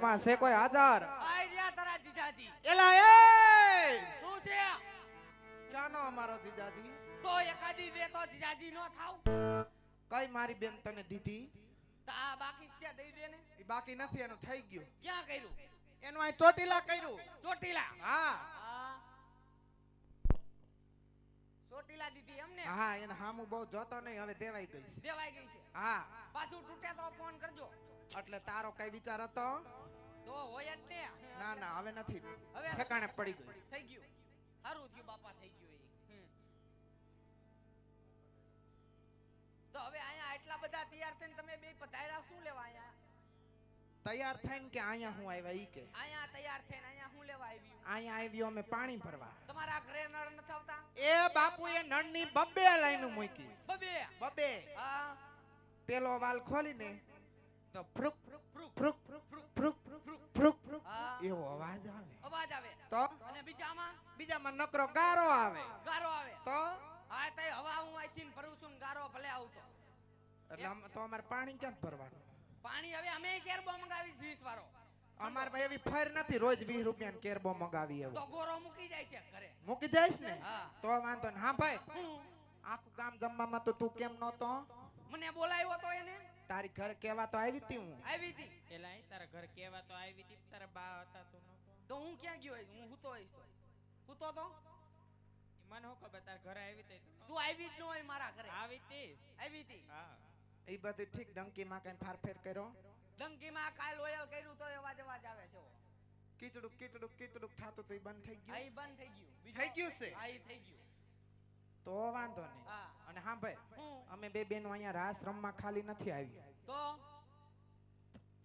છે કોઈ હાજર? આઈડિયા તારા જીજાજી. એલા એ! શું છે? ક્યાંનો અમારો જીજાજી? તો એકાદી દે તો જીજાજી નો થાવ. કઈ મારી બેન તને દીધી? તા બાકી છે દઈ દે ને. ઈ બાકી નથી એનું થઈ ગયું. ક્યાં કર્યું? એનું આ ચોટીલા કર્યું. ચોટીલા? હા. હા. ચોટીલા દીધી એમને? હા એને હામું બહુ જોતો નહીં હવે દેવાઈ ગઈ છે. દેવાઈ ગઈ છે? હા. પાછું તૂટે તો ફોન કરજો. એટલે તારો કઈ વિચાર હતો? તો હોય જ ને. ના ના હવે નથી. હવે ઠેકાણે પડી ગઈ થઈ ગયું. સારું થયું બાપા થઈ ગયું તો હવે અહીંયા એટલા બધા તૈયાર થઈને તમે બે પધાર્યા શું લેવા અહીંયા? તૈયાર થઈને કે અહીંયા હું આવ્યા ઈ કે? અહીંયા તૈયાર થઈને અહીંયા શું લેવા આવ્યું? અહીંયા આવ્યો અમે પાણી ભરવા. તમારા ઘરે નળ નથી આવતા? એ બાપુ એ નળની બબ્બે લાઈન મૂકી. બબે? બબ્બે હા. પેલો વાલ ખોલીને તો ફ્રુક ફ્રુક ફ્રુક ફ્રુક ફ્રુક ફ્રુક ફ્રુક એવો અવાજ આવે. અવાજ આવે. તો? અને બીજામાં? બીજામાં નકરો ગારો આવે. ગારો આવે. તો? હા તઈ હવા હું આઈથી ભરું છું ગારો ભલે આવતો. એટલે તો અમારે પાણી ક્યાં ભરવાનું? પાણી હવે અમે કેર બોમ મંગાવી 20 વારો. અમાર ભાઈ એવી ફેર નથી રોજ વીસ રૂપિયા ની કેરબો મંગાવી એવું. તો ગોરો મૂકી જાય છે ઘરે. મૂકી જાયસ ને? તો વાંધો ને. હા ભાઈ. આખું ગામ જમવામાં તો તું કેમ નતો મને બોલાવ્યો તો એને? તારી ઘર કેવા તો આવી હતી હું? આવી હતી. એલા અહીં તારા ઘર કેવા તો આવી હતી તારા બા હતા તું તો હું ક્યાં ગયો હું હું તો આવીશ તો. હું તો? તો મને હું ખબર તારા ઘરે આવી હતી તું આવી જ ન હોય મારા ઘરે. આવી હતી? આવી હતી. હા. એ બધી ઠીક ડંકીમાં કઈ ફારફેર કર્યો? ડંકીમાં કાલ ઓયલ કર્યું તો એવા જવા અવાજ આવે છે કીચડું કીચડું કીચડુક કીચડુક થાતું તો એ બંધ થઈ ગયું? એ બંધ થઈ ગયું. થઈ ગયું છે? આ થઈ ગયું. તો વાંધો નહીં. અને હા ભાઈ અમે બે બેનો અહીંયા રાસ રમવા ખાલી નથી આવી. તો?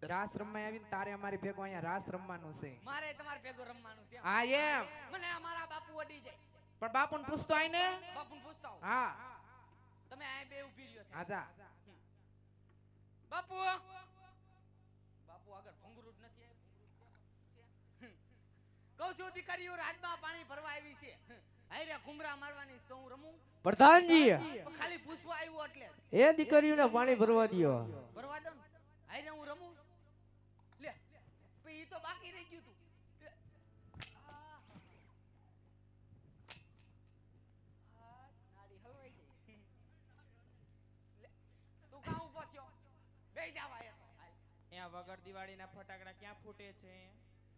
રાસ રમવા આવીને તારે અમારી ભેગો અહીંયા રાસ રમવાનું છે. મારે તમારે ભેગો રમવાનું છે. હા એમ. મને અમારા બાપુ અડી જાય પણ બાપુને પૂછતો આય ને? બાપુને પૂછતા હા. તમે આ બે ઊભી રહ્યો છે. આજા બાપુ! બાપુ આગળ ભંગરું જ નથી આવ્યું? કહું છું દીકરીઓ રાજમાં પાણી ભરવા આવી છે. હારે ઘુમરા મારવાની તો હું રમું? પ્રધાનજી! ખાલી પૂછવા આવ્યો એટલે. એ દીકરીઓને પાણી ભરવા દ્યો. ભરવા દો ને. હું રમું? લે ઈ તો બાકી રહી ગયું તું. વગર દિવાળીના ફટાકડા ક્યાં ફૂટે છે?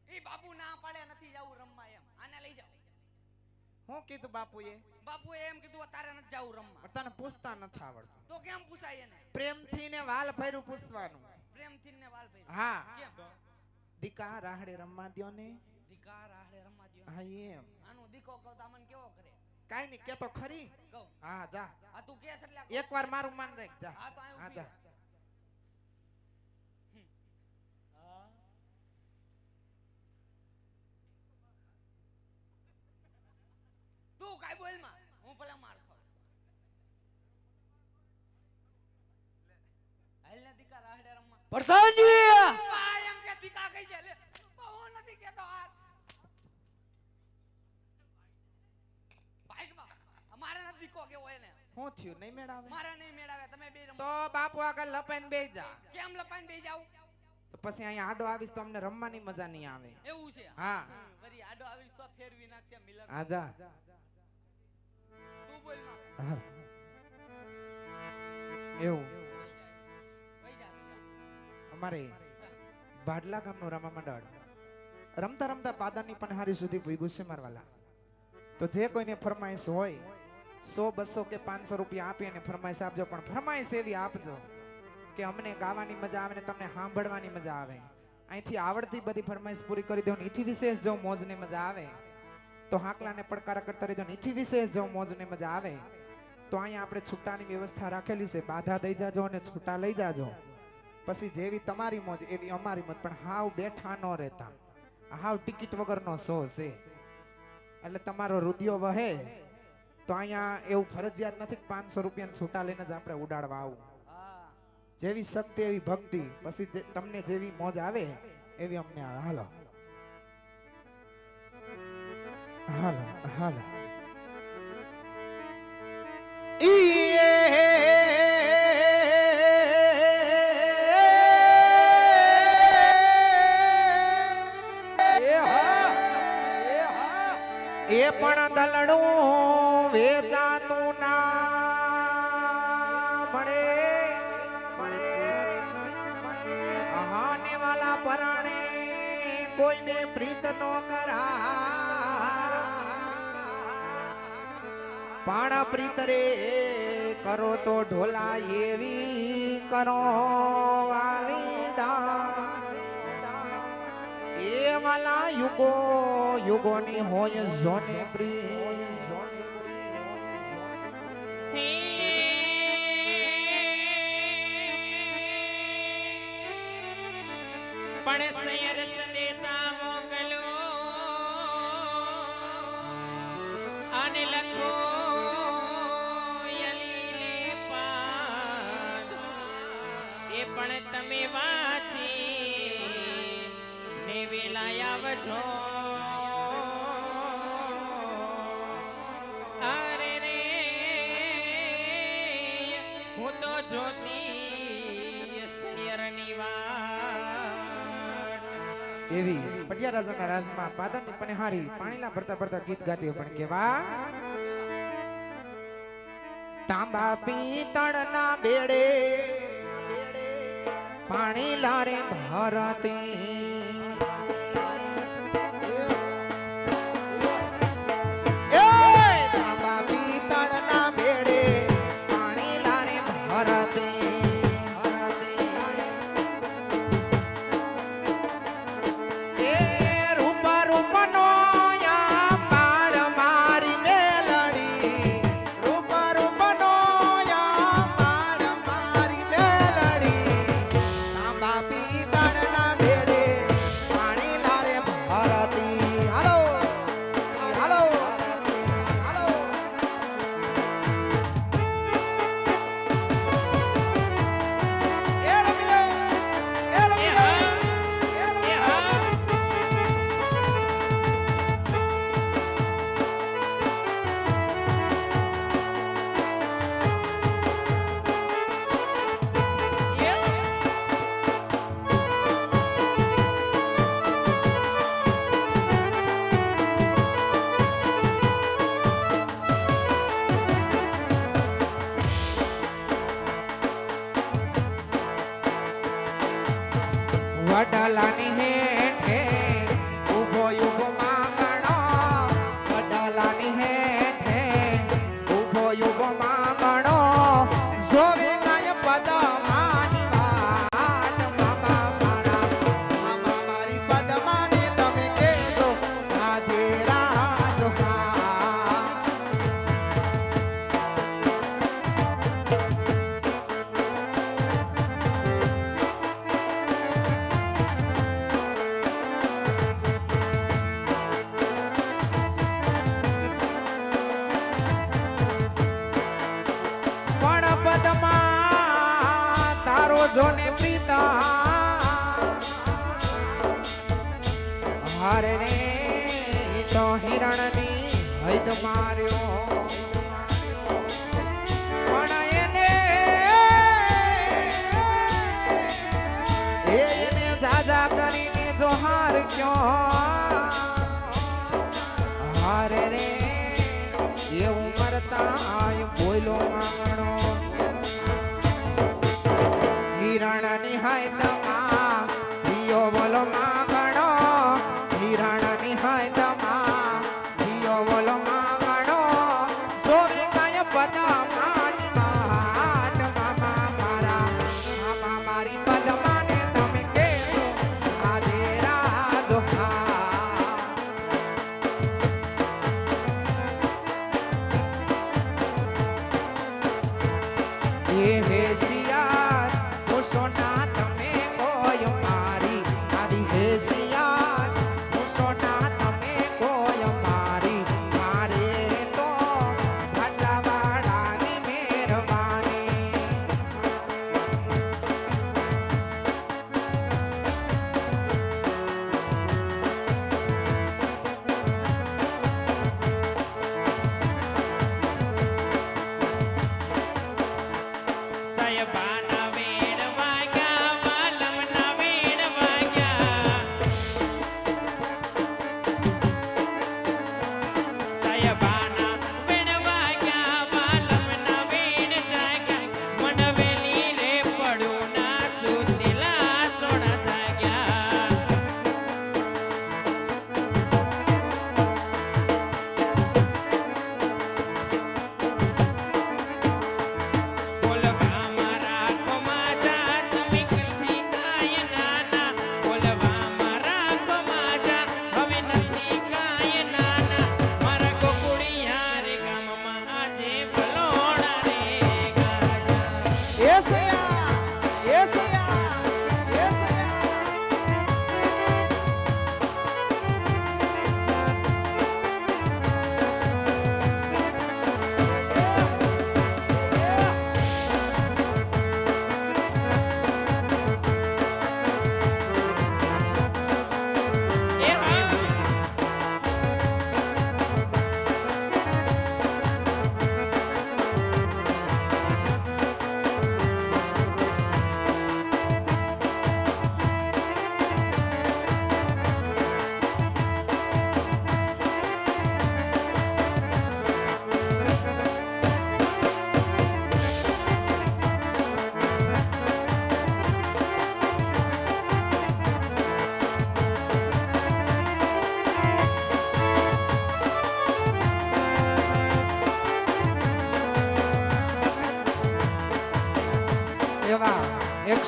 એ બાપુ ના પાડે નથી જવું રમવા એમ. આને લઈ જાઓ. હું કીધું બાપુએ? બાપુએ એમ કીધું અત્યારે નથી જવું રમવા. તને પૂછતા નથી આવડતું. તો કેમ પૂછાય એને? પ્રેમથી ને વાલ ભર્યું પૂછવાનું. પ્રેમથી ને વાલ ભાઈ હા. કેમ? દીકા રાહડે રમવા દ્યો ને. દીકા રાહડે રમવા દ્યો. હા એમ. આનો દીકો કહતા તો મને કેવો કરે? કાઈ નહીં કેતો ખરી. હા જા. આ તું કેસ એટલે એકવાર મારું માન રાખ જા. હા તો હા જા રહે. હા. તું કાઈ બોલમાં હું પેલા માર ખાઉં. હાલ ને દીકા રાહડે રમવા. પ્રધાનજી આ એમ કે દીકા કઈ છે લે હું નથી કેતો આ બાઈકમાં. અમારે નથી દીકો કેવો એને. હું થયું? નહીં મેળાવે? મારે નહીં મેળાવે. તમે બે રમો. તો બાપુ આગળ લપાઈને બેસી જા. કેમ લપાઈને બે જાવ તો પછી અહીંયા આડો આવીશ તો અમને રમવાની મજા નહીં આવે. એવું છે. હા. વરી આડો આવીશ તો ફેરવી નાખશે મિલર હા જા. તું બોલમાં હા. એવું. અમારે ભાડલા ગામનું રમા મંડળ. રમતા રમતા પાદાની પણ હારી સુધી ભૂગ્યું છે મારવાલા તો જે કોઈને ફરમાઈશ હોય, સો, બસો કે પાંચસો રૂપિયા આપી અને ફરમાઈશ આપજો, પણ ફરમાઈશ એવી આપજો કે અમને ગાવાની મજા આવે ને તમને સાંભળવાની મજા આવે. અહીંથી આવડતી બધી ફરમાઈશ પૂરી કરી દો ને એથી વિશેષ જો મોજને મજા આવે તો હાકલાને પડકાર કરતા રહેજો. નીચી વિશેષ જો મોજને મજા આવે, તો અહીંયા આપણે છૂટાની વ્યવસ્થા રાખેલી છે. બાધા દઈ જાજો અને છૂટા લઈ જાજો. પછી જેવી તમારી મોજ, એવી અમારી મોજ. પણ હાવ બેઠા ન રહેતા. હાવ ટિકિટ વગરનો શો છે. એટલે તમારો રુદિયો વહે. તો અહીંયા એવું ફરજિયાત નથી પાંચસો રૂપિયા છૂટા લઈને જ આપણે ઉડાડવા આવું. જેવી શક્તિ, એવી ભક્તિ. પછી તમને જેવી મોજ આવે, એવી અમને આવે. હાલો. હાલો હાલો. એ પણ દલણું વેચાતું ના મળે. હાને વાલા પરણે કોઈને પ્રીત નો કરા પાણા પ્રીતરે કરો તો ઢોલા એવી કરો એ વાલા યુગો, યુગોની હોય જોને પ્રી પણ સૈયર સંદેશા મોકલો અને લખો. આવજો. અરે રે, હું તો જોતી એવી પટિયા રાજાના રાસમાં પાદરની પનિહારી પાણીલા ભરતા ભરતા ગીત ગાતી પણ કેવા? તાંબા પીતળના બેડે પાણી લારે ભરતી જોને પ્રીતા હારે તો હિરણની હૈદ માર્યો.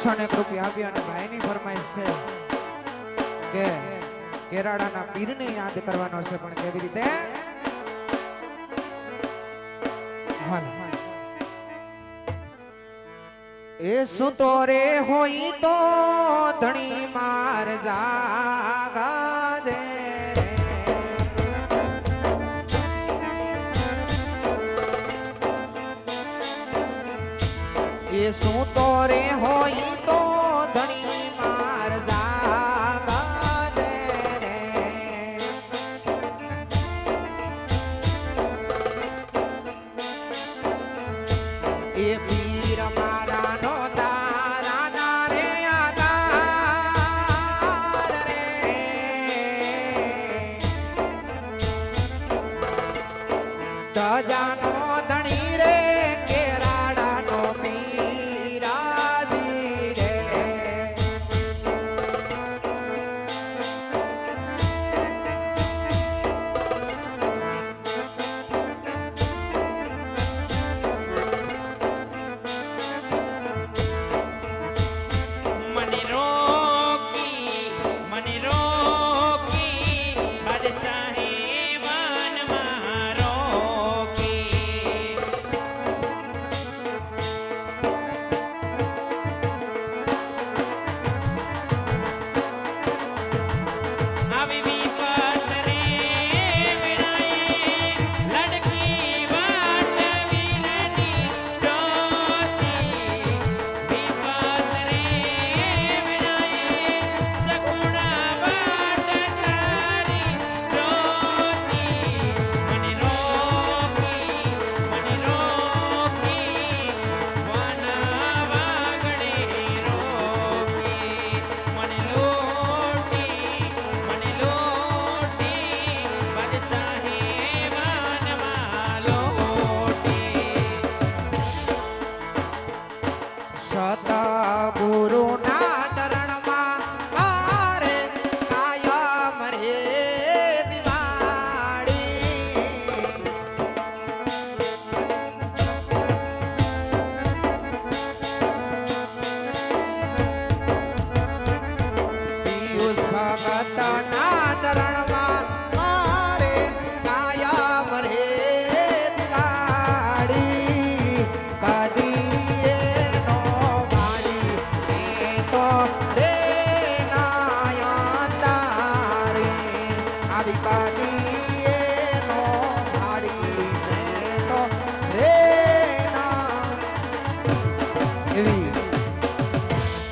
એક રૂપિયા આપ્યા અને ભાઈની ફરમાઈશ છે કે કેરાડાના પીરને યાદ કરવાનો છે પણ કેવી રીતે એ સુતો રે હોય તો ધણી માર જાગા દે. એ શું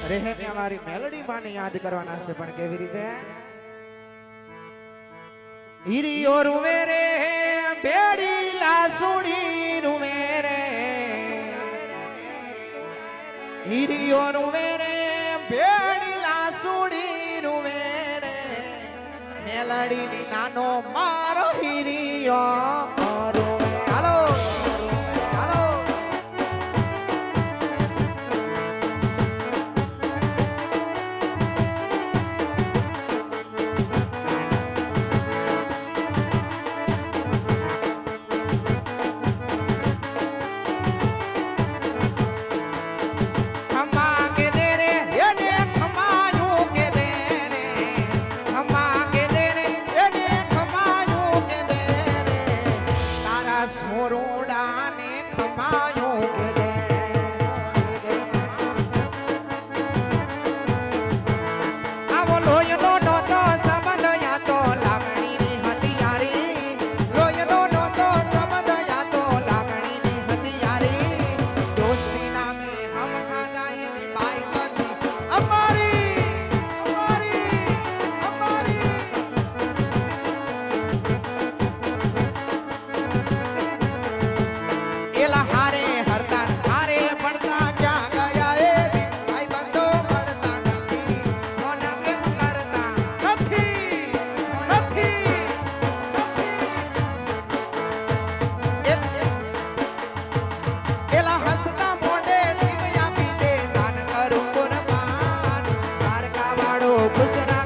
રહેમ્યા મારી મેલડી માને યાદ કરવાના છે, પણ કેવી રીતે? હિરિયો રૂવે રે, બેડી લાસુડી રૂવે રે. હિરિયો રૂવે રે, બેડી લાસુડી રૂવે રે. મેલડી ની નાનો મારો હિરિયો સોરોડા ને ખમાયો Você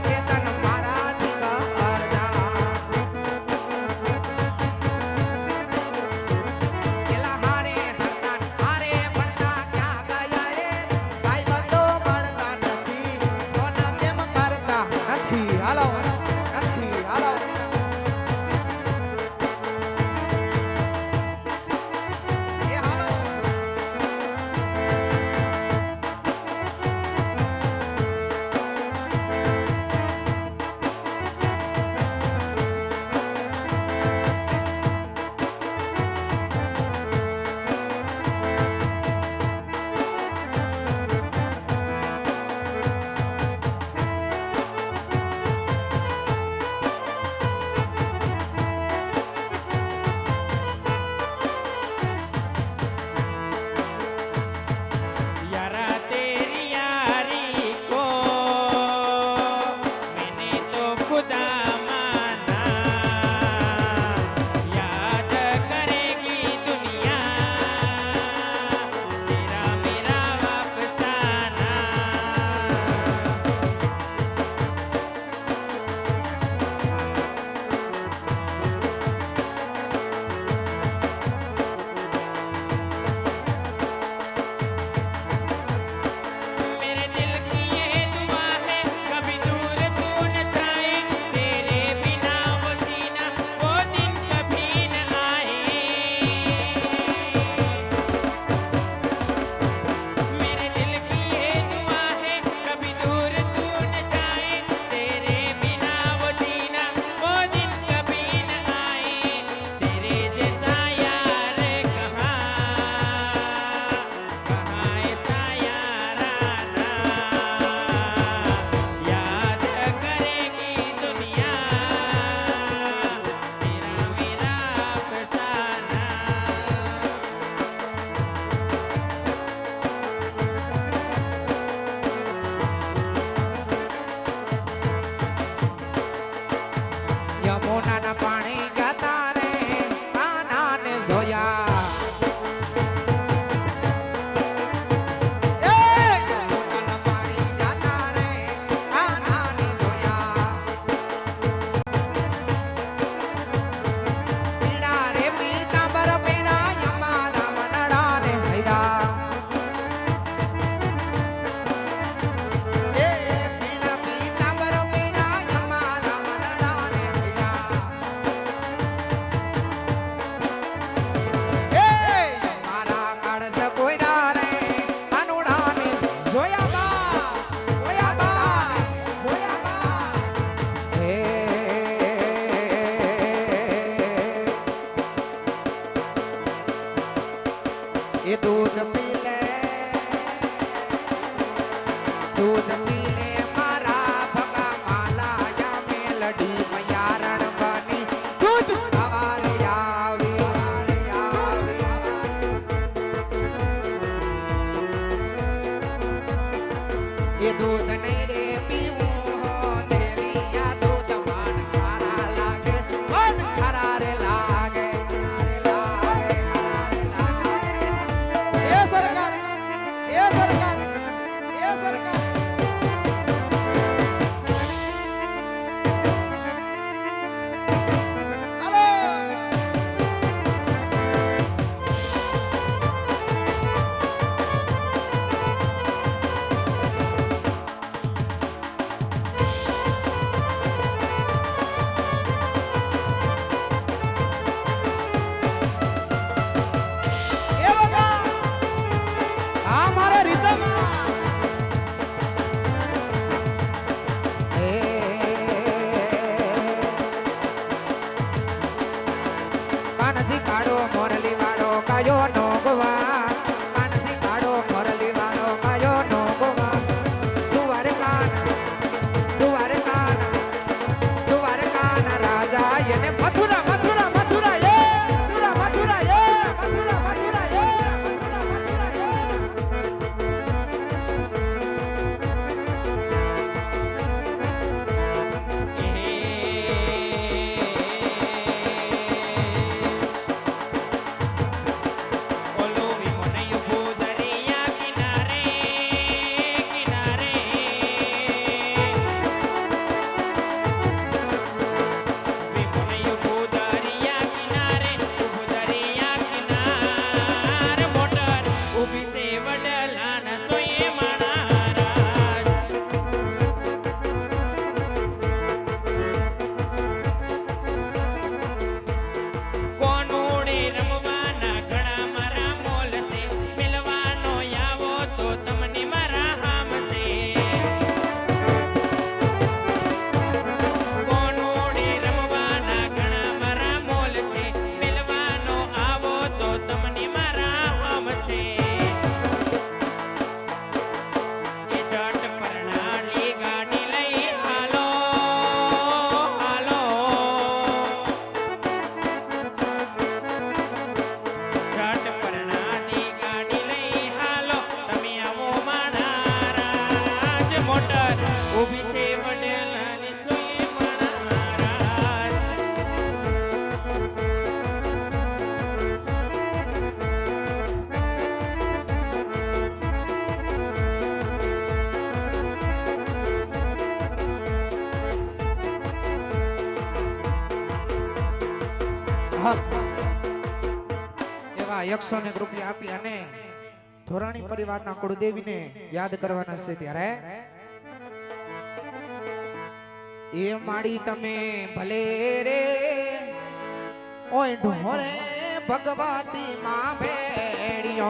ભક્ત એવા એકસો ને રૂપિયા આપી અને ધોરાણી પરિવારના કુળદેવીને યાદ કરવાના છે ત્યારે. એ માડી તમે ભલે રે, ઓય ભગવાતી ભગવતી માં ભેડિયો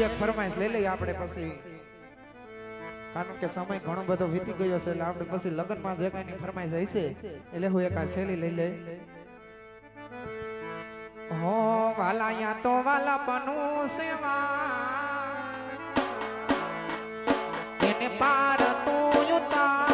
આ છેલ્લી એક ફરમાઈશ લઈ લઈએ આપણે પછી. કારણ કે સમય ઘણો બધો વીતી ગયો છે એટલે આપણે પછી લગ્નમાં જે કાંઈ ફરમાઈશ હશે. એટલે હું એક આ છેલ્લી લઈ લઈ. હો વાલા યા તો વાલા બનવું સેવા. એને પાર તું ઉતાર.